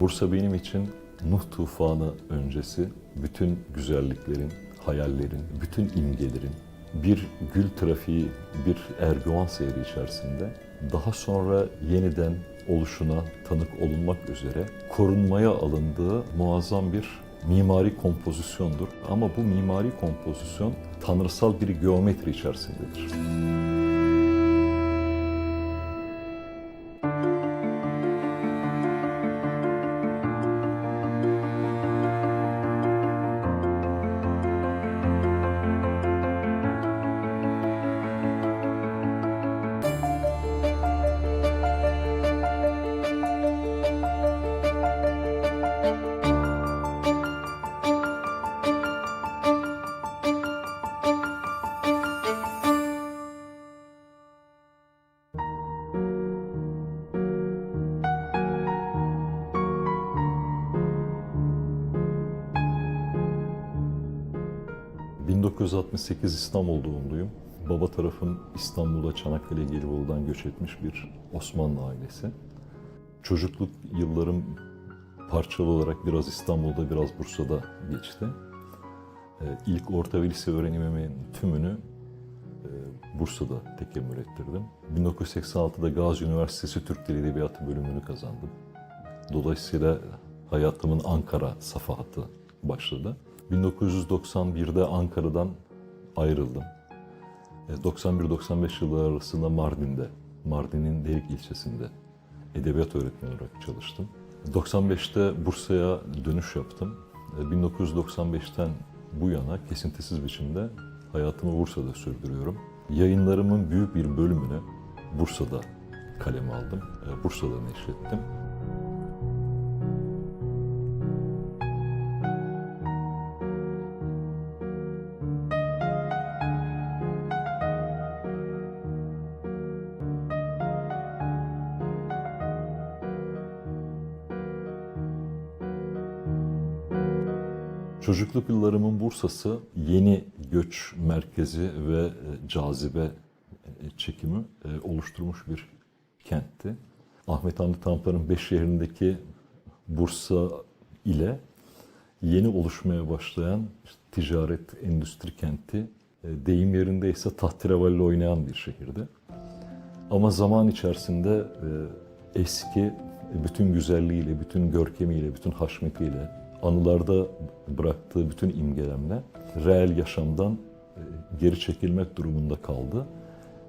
Bursa benim için Nuh tufanı öncesi bütün güzelliklerin, hayallerin, bütün imgelerin bir gül trafiği, bir Erdoğan seyri içerisinde daha sonra yeniden oluşuna tanık olunmak üzere korunmaya alındığı muazzam bir mimari kompozisyondur. Ama bu mimari kompozisyon tanrısal bir geometri içerisindedir. ...1968 İstanbul doğumluyum. Baba tarafım İstanbul'a Çanakkale Gelibolu'dan göç etmiş bir Osmanlı ailesi. Çocukluk yıllarım parçalı olarak biraz İstanbul'da, biraz Bursa'da geçti. Ee, İlk orta ve lise öğrenimimin tümünü e, Bursa'da tekemmül ettirdim. 1986'da Gazi Üniversitesi Türk Dili Edebiyatı bölümünü kazandım. Dolayısıyla hayatımın Ankara safahatı başladı. 1991'de Ankara'dan ayrıldım. E, 91-95 yılları arasında Mardin'de, Mardin'in Derik ilçesinde edebiyat öğretmeni olarak çalıştım. 95'te Bursa'ya dönüş yaptım. E, 1995'ten bu yana kesintisiz biçimde hayatımı Bursa'da sürdürüyorum. Yayınlarımın büyük bir bölümünü Bursa'da kaleme aldım. E, Bursa'da neşrettim. Çocukluk yıllarımın Bursa'sı yeni göç merkezi ve e, cazibe e, çekimi e, oluşturmuş bir kentti. Ahmet Hamdi Tanpınar'ın beş şehrindeki Bursa ile yeni oluşmaya başlayan ticaret, endüstri kenti, deyim yerindeyse tahterevalli oynayan bir şehirdi. Ama zaman içerisinde eski bütün güzelliğiyle, bütün görkemiyle, bütün haşmetiyle, anılarda bıraktığı bütün imgelemle reel yaşamdan e, geri çekilmek durumunda kaldı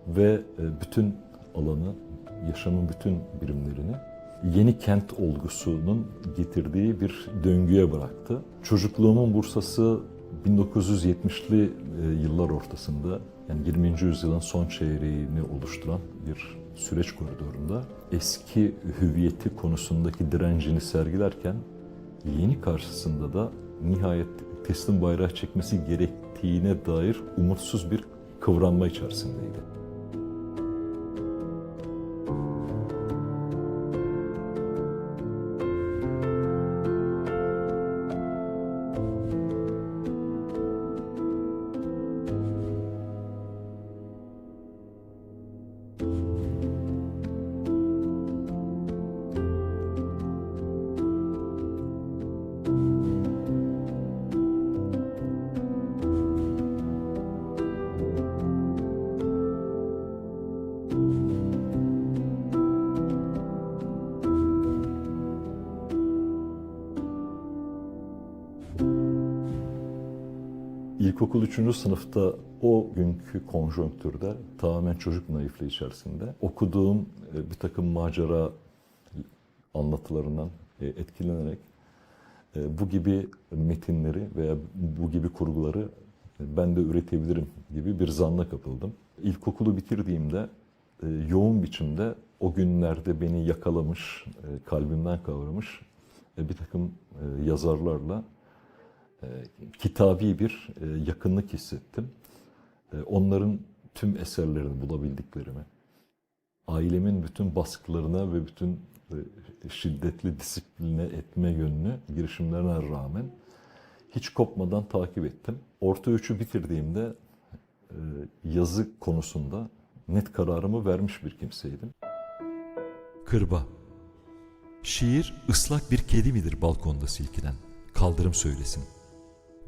ve e, bütün alanı, yaşamın bütün birimlerini yeni kent olgusunun getirdiği bir döngüye bıraktı. Çocukluğumun Bursa'sı 1970'li e, yıllar ortasında yani 20. yüzyılın son çeyreğini oluşturan bir süreç koridorunda eski hüviyeti konusundaki direncini sergilerken yeni karşısında da nihayet teslim bayrağı çekmesi gerektiğine dair umutsuz bir kıvranma içerisindeydi. İlkokul 3. sınıfta o günkü konjonktürde tamamen çocuk naifliği içerisinde okuduğum e, bir takım macera anlatılarından e, etkilenerek e, bu gibi metinleri veya bu gibi kurguları ben de üretebilirim gibi bir zanla kapıldım. İlkokulu bitirdiğimde yoğun biçimde o günlerde beni yakalamış, kalbimden kavramış bir takım yazarlarla kitabi bir e, yakınlık hissettim. E, onların tüm eserlerini bulabildiklerimi, ailemin bütün baskılarına ve bütün şiddetli disipline etme yönünü girişimlerine rağmen hiç kopmadan takip ettim. Orta üçü bitirdiğimde yazı konusunda net kararımı vermiş bir kimseydim. Kırba Şiir ıslak bir kedi midir balkonda silkilen? Kaldırım söylesin.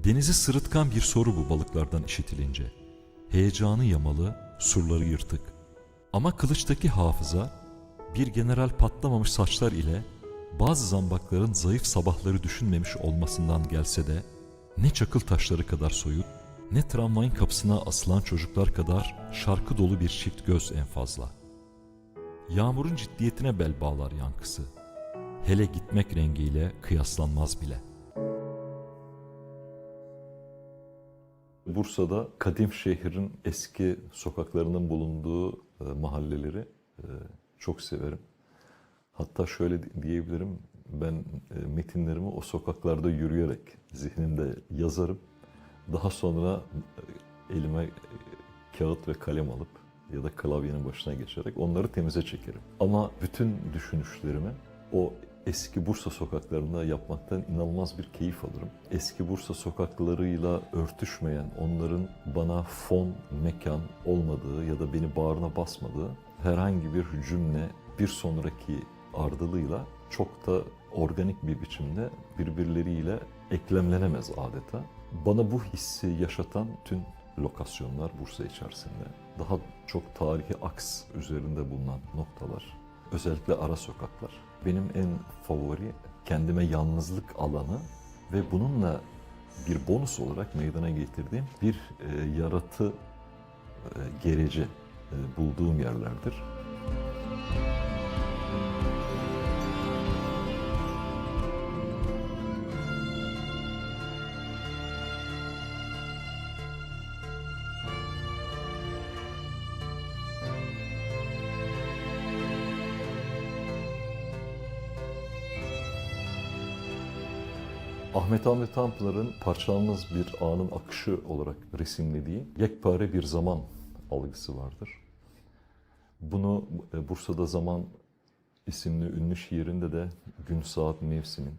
Denizi sırıtkan bir soru bu balıklardan işitilince. Heyecanı yamalı, surları yırtık. Ama kılıçtaki hafıza bir general patlamamış saçlar ile bazı zambakların zayıf sabahları düşünmemiş olmasından gelse de ne çakıl taşları kadar soyut ne tramvayın kapısına asılan çocuklar kadar şarkı dolu bir çift göz en fazla. Yağmurun ciddiyetine bel bağlar yankısı. Hele gitmek rengiyle kıyaslanmaz bile. Bursa'da kadim şehrin eski sokaklarının bulunduğu e, mahalleleri e, çok severim. Hatta şöyle di- diyebilirim, ben e, metinlerimi o sokaklarda yürüyerek zihnimde yazarım. Daha sonra elime kağıt ve kalem alıp ya da klavyenin başına geçerek onları temize çekerim. Ama bütün düşünüşlerimi o eski Bursa sokaklarında yapmaktan inanılmaz bir keyif alırım. Eski Bursa sokaklarıyla örtüşmeyen, onların bana fon, mekan olmadığı ya da beni bağrına basmadığı herhangi bir cümle bir sonraki ardılığıyla çok da organik bir biçimde birbirleriyle eklemlenemez adeta. Bana bu hissi yaşatan tüm lokasyonlar Bursa içerisinde. Daha çok tarihi aks üzerinde bulunan noktalar. Özellikle ara sokaklar. Benim en favori kendime yalnızlık alanı ve bununla bir bonus olarak meydana getirdiğim bir e, yaratı e, gereci e, bulduğum yerlerdir. Ahmet Hamdi Tanpınar'ın parçalanmaz bir anın akışı olarak resimlediği yekpare bir zaman algısı vardır. Bunu e, Bursa'da Zaman isimli ünlü şiirinde de gün, saat, mevsimin,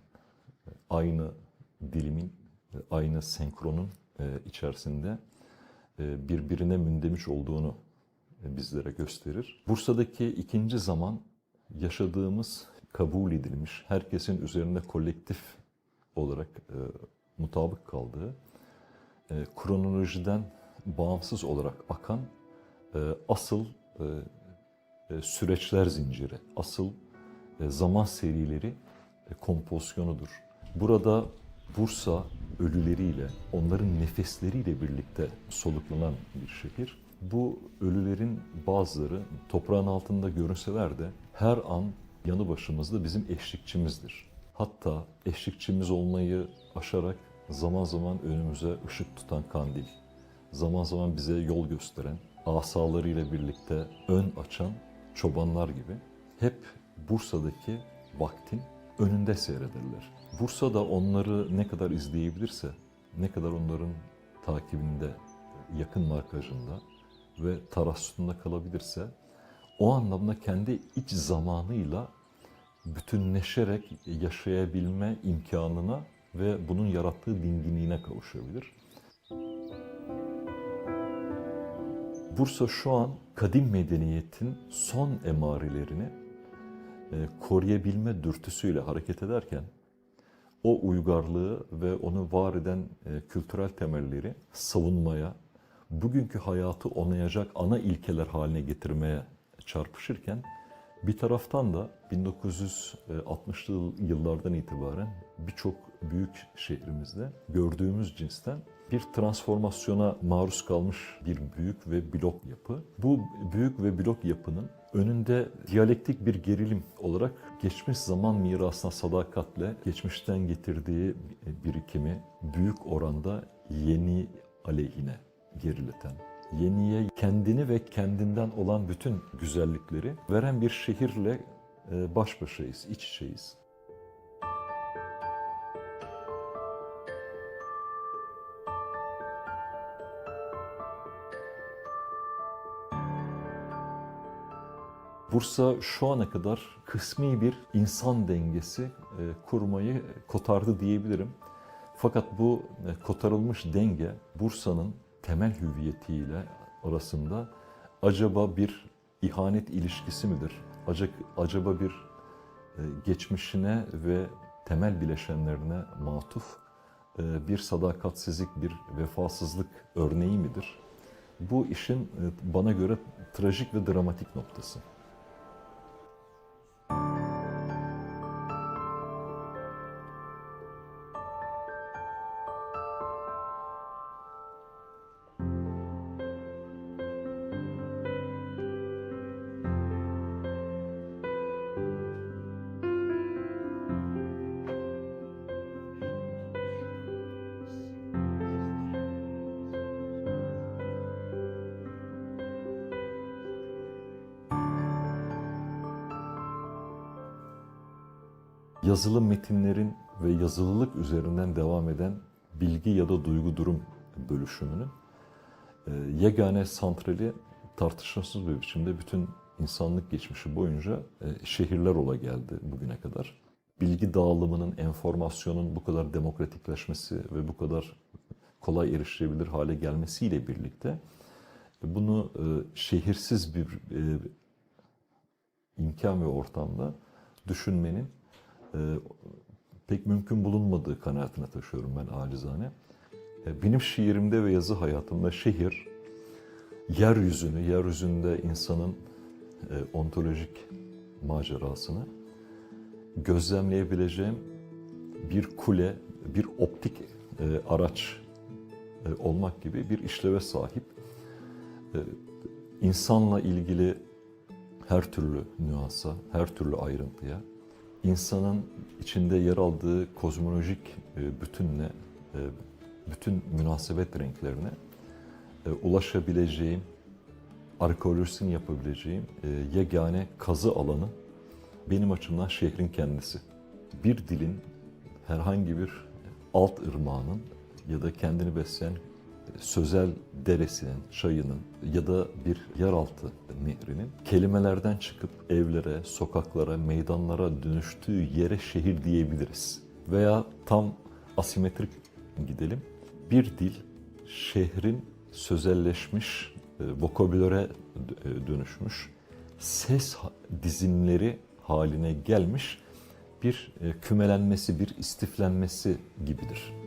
e, aynı dilimin, e, aynı senkronun içerisinde birbirine mündemiş olduğunu bizlere gösterir. Bursa'daki ikinci zaman yaşadığımız kabul edilmiş, herkesin üzerinde kolektif olarak e, mutabık kaldığı, e, kronolojiden bağımsız olarak akan e, asıl e, e, süreçler zinciri, asıl e, zaman serileri e, kompozisyonudur. Burada Bursa ölüleriyle, onların nefesleriyle birlikte soluklanan bir şehir. Bu ölülerin bazıları toprağın altında görünseler de her an yanı başımızda bizim eşlikçimizdir. Hatta eşlikçimiz olmayı aşarak zaman zaman önümüze ışık tutan kandil, zaman zaman bize yol gösteren, asalarıyla birlikte ön açan çobanlar gibi hep Bursa'daki vaktin önünde seyrederler. Bursa da onları ne kadar izleyebilirse, ne kadar onların takibinde, yakın markajında ve tarassutunda kalabilirse o anlamda kendi iç zamanıyla bütünleşerek yaşayabilme imkanına ve bunun yarattığı dinginliğine kavuşabilir. Bursa şu an kadim medeniyetin son emarelerini e, koruyabilme dürtüsüyle hareket ederken o uygarlığı ve onu var eden e, kültürel temelleri savunmaya, bugünkü hayatı onayacak ana ilkeler haline getirmeye çarpışırken bir taraftan da 1960'lı yıllardan itibaren birçok büyük şehrimizde gördüğümüz cinsten bir transformasyona maruz kalmış bir büyük ve blok yapı. Bu büyük ve blok yapının önünde diyalektik bir gerilim olarak geçmiş zaman mirasına sadakatle geçmişten getirdiği birikimi büyük oranda yeni aleyhine gerileten, yeniye kendini ve kendinden olan bütün güzellikleri veren bir şehirle e, baş başayız, iç içeyiz. Bursa şu ana kadar kısmi bir insan dengesi e, kurmayı kotardı diyebilirim. Fakat bu e, kotarılmış denge Bursa'nın temel hüviyetiyle arasında acaba bir ihanet ilişkisi midir? Acaba, bir e, geçmişine ve temel bileşenlerine matuf e, bir sadakatsizlik, bir vefasızlık örneği midir? Bu işin e, bana göre trajik ve dramatik noktası. Yazılı metinlerin ve yazılılık üzerinden devam eden bilgi ya da duygu durum bölüşümünün e, yegane santrali tartışmasız bir biçimde bütün insanlık geçmişi boyunca e, şehirler ola geldi bugüne kadar. Bilgi dağılımının, enformasyonun bu kadar demokratikleşmesi ve bu kadar kolay erişilebilir hale gelmesiyle birlikte e, bunu şehirsiz bir imkan ve ortamda düşünmenin pek mümkün bulunmadığı kanaatine taşıyorum ben acizane. E, Benim şiirimde ve yazı hayatımda şehir, yeryüzünü, yeryüzünde insanın e, ontolojik macerasını gözlemleyebileceğim bir kule, bir optik e, araç e, olmak gibi bir işleve sahip. İnsanla ilgili her türlü nüansa, her türlü ayrıntıya, insanın içinde yer aldığı kozmolojik e, bütünle, e, bütün münasebet renklerine e, ulaşabileceğim, arkeolojisini yapabileceğim yegane kazı alanı benim açımdan şehrin kendisi. Bir dilin herhangi bir alt ırmağının ya da kendini besleyen sözel deresinin, çayının ya da bir yeraltı nehrinin kelimelerden çıkıp evlere, sokaklara, meydanlara dönüştüğü yere şehir diyebiliriz. Veya tam asimetrik gidelim. Bir dil şehrin sözelleşmiş, e, vokabülere e, dönüşmüş, ses dizimleri haline gelmiş bir e, kümelenmesi, bir istiflenmesi gibidir.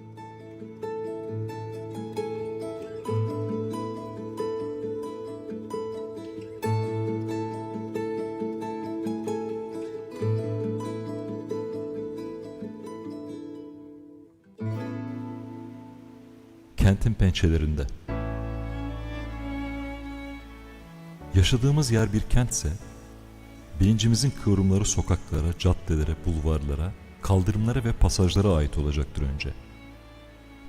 Pençelerinde. Yaşadığımız yer bir kentse, bilincimizin kıvrımları sokaklara, caddelere, bulvarlara, kaldırımlara ve pasajlara ait olacaktır önce.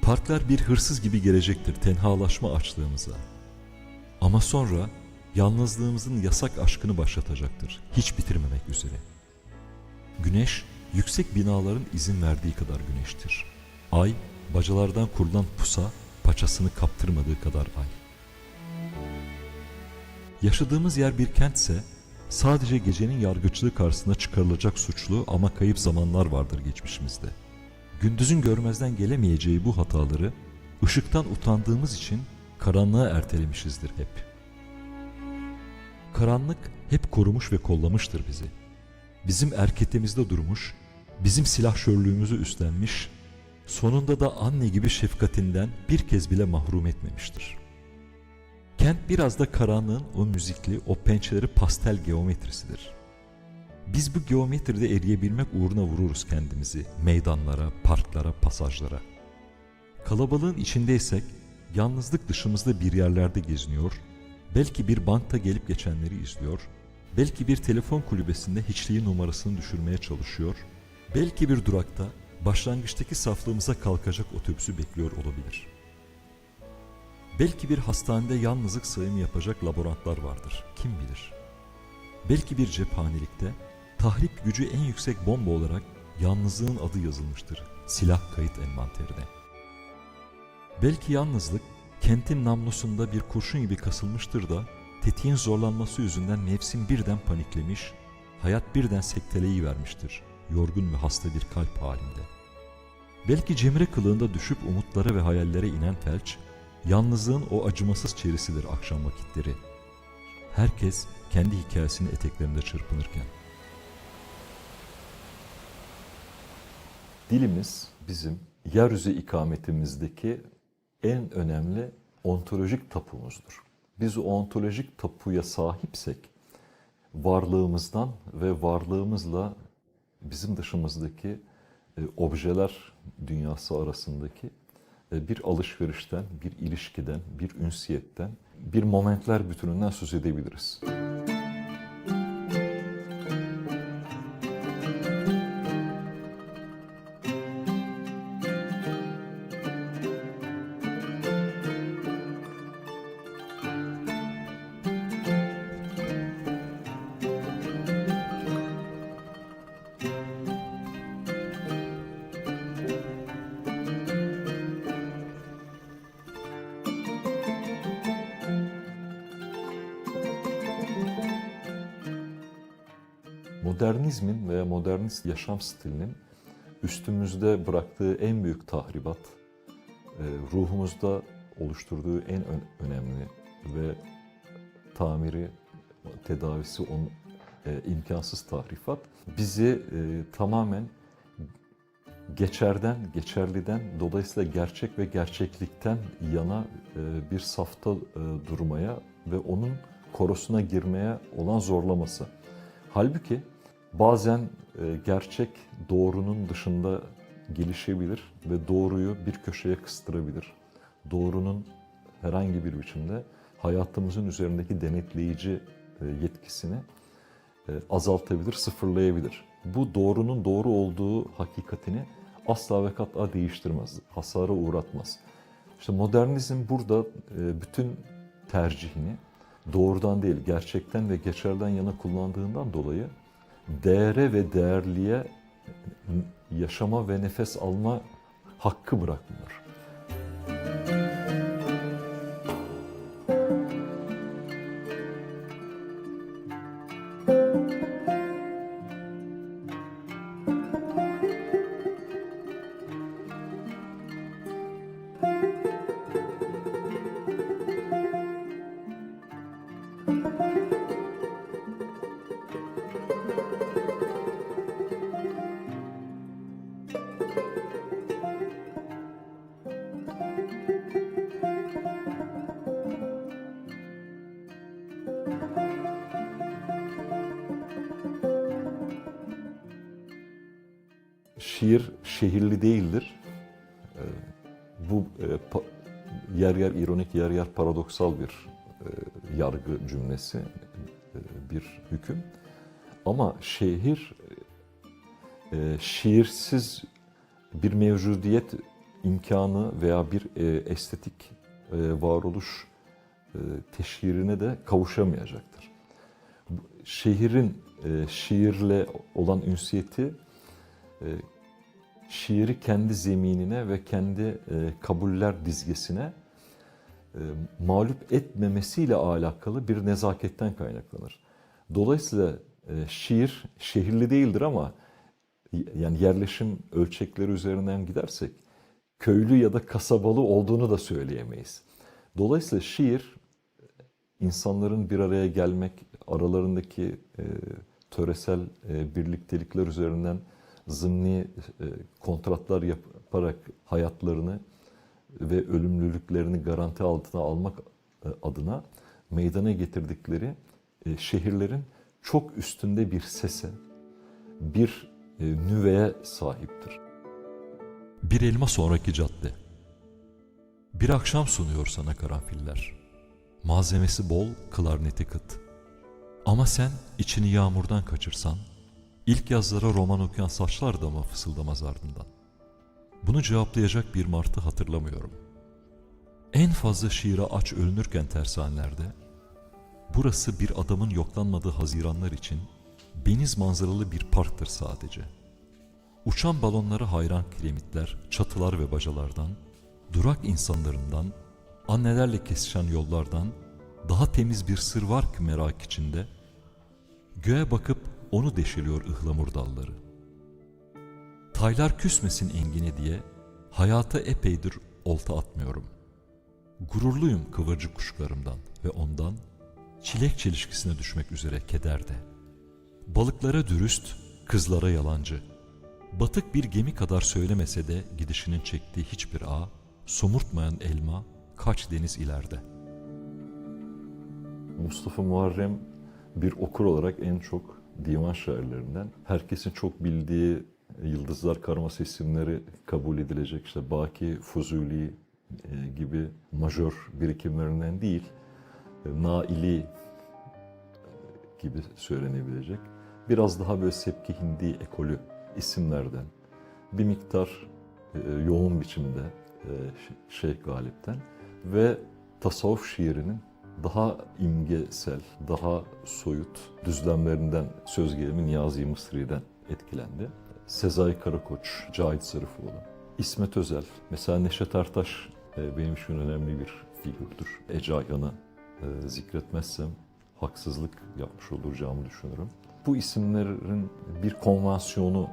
Parklar bir hırsız gibi gelecektir tenhalaşma açlığımıza. Ama sonra yalnızlığımızın yasak aşkını başlatacaktır, hiç bitirmemek üzere. Güneş, yüksek binaların izin verdiği kadar güneştir. Ay, bacalardan kurulan pusa, paçasını kaptırmadığı kadar ay. Yaşadığımız yer bir kentse, sadece gecenin yargıçlığı karşısına çıkarılacak suçlu ama kayıp zamanlar vardır geçmişimizde. Gündüzün görmezden gelemeyeceği bu hataları, ışıktan utandığımız için karanlığa ertelemişizdir hep. Karanlık hep korumuş ve kollamıştır bizi. Bizim erketemizde durmuş, bizim silahşörlüğümüzü üstlenmiş, sonunda da anne gibi şefkatinden bir kez bile mahrum etmemiştir. Kent biraz da karanlığın o müzikli, o pençeleri pastel geometrisidir. Biz bu geometride eriyebilmek uğruna vururuz kendimizi meydanlara, parklara, pasajlara. Kalabalığın içindeysek yalnızlık dışımızda bir yerlerde geziniyor, belki bir bankta gelip geçenleri izliyor, belki bir telefon kulübesinde hiçliğin numarasını düşürmeye çalışıyor, belki bir durakta başlangıçtaki saflığımıza kalkacak otobüsü bekliyor olabilir. Belki bir hastanede yalnızlık sayımı yapacak laborantlar vardır, kim bilir. Belki bir cephanelikte tahrip gücü en yüksek bomba olarak yalnızlığın adı yazılmıştır silah kayıt envanterine. Belki yalnızlık kentin namlusunda bir kurşun gibi kasılmıştır da tetiğin zorlanması yüzünden nefsin birden paniklemiş, hayat birden sekteleyi vermiştir yorgun ve hasta bir kalp halinde. Belki cemre kılığında düşüp umutlara ve hayallere inen felç, yalnızlığın o acımasız çerisidir akşam vakitleri. Herkes kendi hikayesinin eteklerinde çırpınırken. Dilimiz bizim yeryüzü ikametimizdeki en önemli ontolojik tapumuzdur. Biz o ontolojik tapuya sahipsek varlığımızdan ve varlığımızla bizim dışımızdaki e, objeler dünyası arasındaki e, bir alışverişten, bir ilişkiden, bir ünsiyetten, bir momentler bütününden söz edebiliriz. Modernizmin veya modernist yaşam stilinin üstümüzde bıraktığı en büyük tahribat, e, ruhumuzda oluşturduğu en ön- önemli ve tamiri, tedavisi on, e, imkansız tahrifat bizi e, tamamen geçerden, geçerliden, dolayısıyla gerçek ve gerçeklikten yana bir safta durmaya ve onun korosuna girmeye olan zorlaması. Halbuki bazen e, gerçek doğrunun dışında gelişebilir ve doğruyu bir köşeye kıstırabilir. Doğrunun herhangi bir biçimde hayatımızın üzerindeki denetleyici e, yetkisini e, azaltabilir, sıfırlayabilir. Bu doğrunun doğru olduğu hakikatini asla ve kat'a değiştirmez, hasara uğratmaz. İşte modernizm burada bütün tercihini doğrudan değil, gerçekten ve geçerden yana kullandığından dolayı değere ve değerliye yaşama ve nefes alma hakkı bırakmıyor. Şiir şehirli değildir. Ee, Bu e, yer yer ironik, yer yer paradoksal bir e, yargı cümlesi, e, bir hüküm. Ama şehir şiirsiz bir mevcudiyet imkanı veya bir estetik varoluş teşhirine de kavuşamayacaktır. Şehrin şiirle olan ünsiyeti şiiri kendi zeminine ve kendi e, kabuller dizgesine e, mağlup etmemesiyle alakalı bir nezaketten kaynaklanır. Dolayısıyla e, şiir şehirli değildir ama yani yerleşim ölçekleri üzerinden gidersek köylü ya da kasabalı olduğunu da söyleyemeyiz. Dolayısıyla şiir insanların bir araya gelmek, aralarındaki e, töresel birliktelikler üzerinden zımni e, kontratlar yaparak hayatlarını ve ölümlülüklerini garanti altına almak e, adına meydana getirdikleri e, şehirlerin çok üstünde bir sese, bir nüveye sahiptir. Bir elma sonraki cadde. Bir akşam sunuyor sana karanfiller. Malzemesi bol, klarneti kıt. Ama sen içini yağmurdan kaçırsan, ilk yazlara roman okuyan saçlar da mı fısıldamaz ardından? Bunu cevaplayacak bir martı hatırlamıyorum. En fazla şiire aç ölünürken tersanelerde, burası bir adamın yoklanmadığı haziranlar için beniz manzaralı bir parktır sadece.'' Uçan balonlara hayran kiremitler, çatılar ve bacalardan, durak insanlarından, annelerle kesişen yollardan daha temiz bir sır var ki merak içinde. Göğe bakıp onu deşeliyor ıhlamur dalları. Taylar küsmesin engine diye hayata epeydir olta atmıyorum. Gururluyum kıvırcık kuşlarımdan ve ondan çilek çelişkisine düşmek üzere kederde. Balıklara dürüst, kızlara yalancı.'' Batık bir gemi kadar söylemese de gidişinin çektiği hiçbir ağ, somurtmayan elma kaç deniz ileride. Mustafa Muharrem bir okur olarak en çok divan şairlerinden. Herkesin çok bildiği Yıldızlar Karması isimleri kabul edilecek işte Baki, Fuzuli e, gibi majör birikimlerinden değil, e, Naili gibi söylenebilecek. Biraz daha böyle Sepki Hindi ekolü isimlerden bir miktar e, yoğun biçimde e, Şeyh Galip'ten ve tasavvuf şiirinin daha imgesel, daha soyut düzlemlerinden söz gelimi Niyazi Mısri'den etkilendi. Sezai Karakoç, Cahit Zarıfoğlu, İsmet Özel, mesela Neşet Ertaş e, benim için önemli bir figürdür. Ece Ayhan'ı e, zikretmezsem haksızlık yapmış olacağımı düşünürüm. Bu isimlerin bir konvansiyonu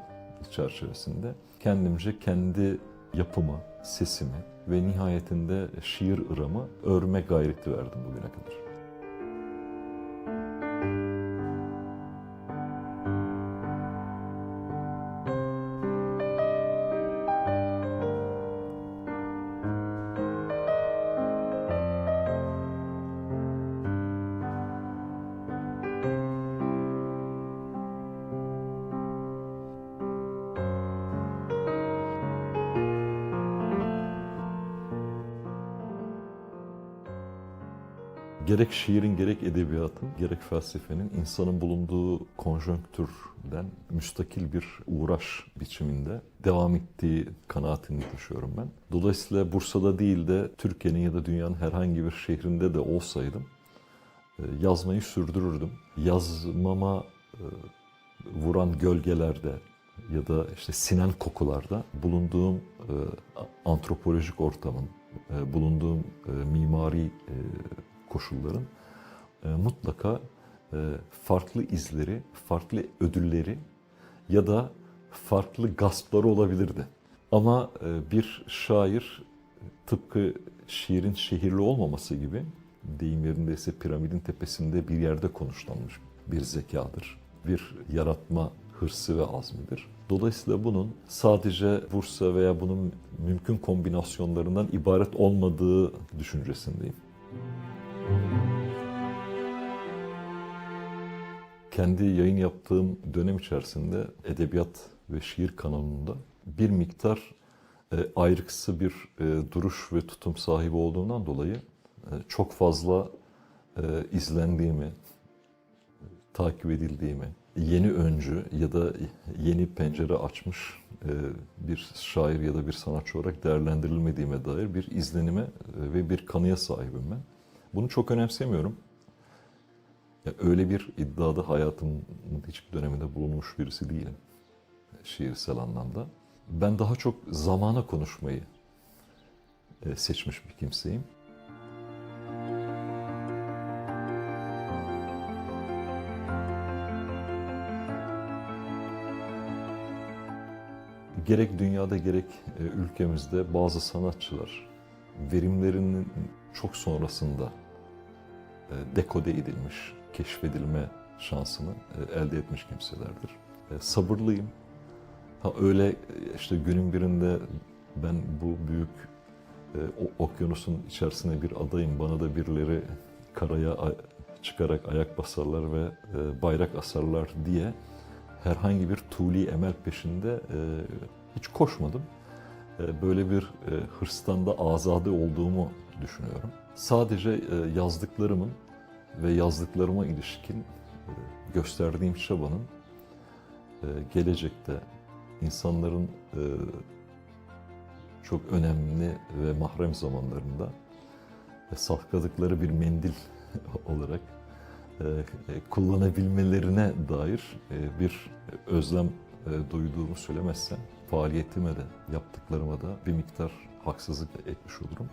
çerçevesinde kendimce kendi yapımı, sesimi ve nihayetinde şiir ıramı örme gayreti verdim bugüne kadar. Gerek şiirin, gerek edebiyatın, gerek felsefenin insanın bulunduğu konjonktürden müstakil bir uğraş biçiminde devam ettiği kanaatini taşıyorum ben. Dolayısıyla Bursa'da değil de Türkiye'nin ya da dünyanın herhangi bir şehrinde de olsaydım e, yazmayı sürdürürdüm. Yazmama e, vuran gölgelerde ya da işte sinen kokularda bulunduğum e, antropolojik ortamın, bulunduğum mimari koşulların e, mutlaka e, farklı izleri, farklı ödülleri ya da farklı gaspları olabilirdi. Ama e, bir şair tıpkı şiirin şehirli olmaması gibi deyim yerindeyse piramidin tepesinde bir yerde konuşlanmış bir zekadır. Bir yaratma hırsı ve azmidir. Dolayısıyla bunun sadece Bursa veya bunun mümkün kombinasyonlarından ibaret olmadığı düşüncesindeyim. Kendi yayın yaptığım dönem içerisinde edebiyat ve şiir kanalında bir miktar e, ayrıksı bir e, duruş ve tutum sahibi olduğundan dolayı e, çok fazla e, izlendiğimi, takip edildiğimi, yeni öncü ya da yeni pencere açmış e, bir şair ya da bir sanatçı olarak değerlendirilmediğime dair bir izlenime e, ve bir kanıya sahibim ben. Bunu çok önemsemiyorum. Ya öyle bir iddiada hayatımın hiçbir döneminde bulunmuş birisi değilim. Şiirsel anlamda. Ben daha çok zamana konuşmayı e, seçmiş bir kimseyim. Gerek dünyada gerek e, ülkemizde bazı sanatçılar verimlerinin çok sonrasında dekode edilmiş, keşfedilme şansını e, elde etmiş kimselerdir. E, Sabırlıyım. Ha öyle e, işte günün birinde ben bu büyük e, o- okyanusun içerisine bir adayım, bana da birileri karaya çıkarak ayak basarlar ve e, bayrak asarlar diye herhangi bir tuli emel peşinde e, hiç koşmadım. E, Böyle bir e, hırstan da azade olduğumu düşünüyorum. Sadece e, yazdıklarımın ve yazdıklarıma ilişkin e, gösterdiğim çabanın e, gelecekte insanların çok önemli ve mahrem zamanlarında sakladıkları bir mendil olarak kullanabilmelerine dair bir özlem duyduğumu söylemezsem faaliyetime de yaptıklarıma da bir miktar haksızlık etmiş olurum.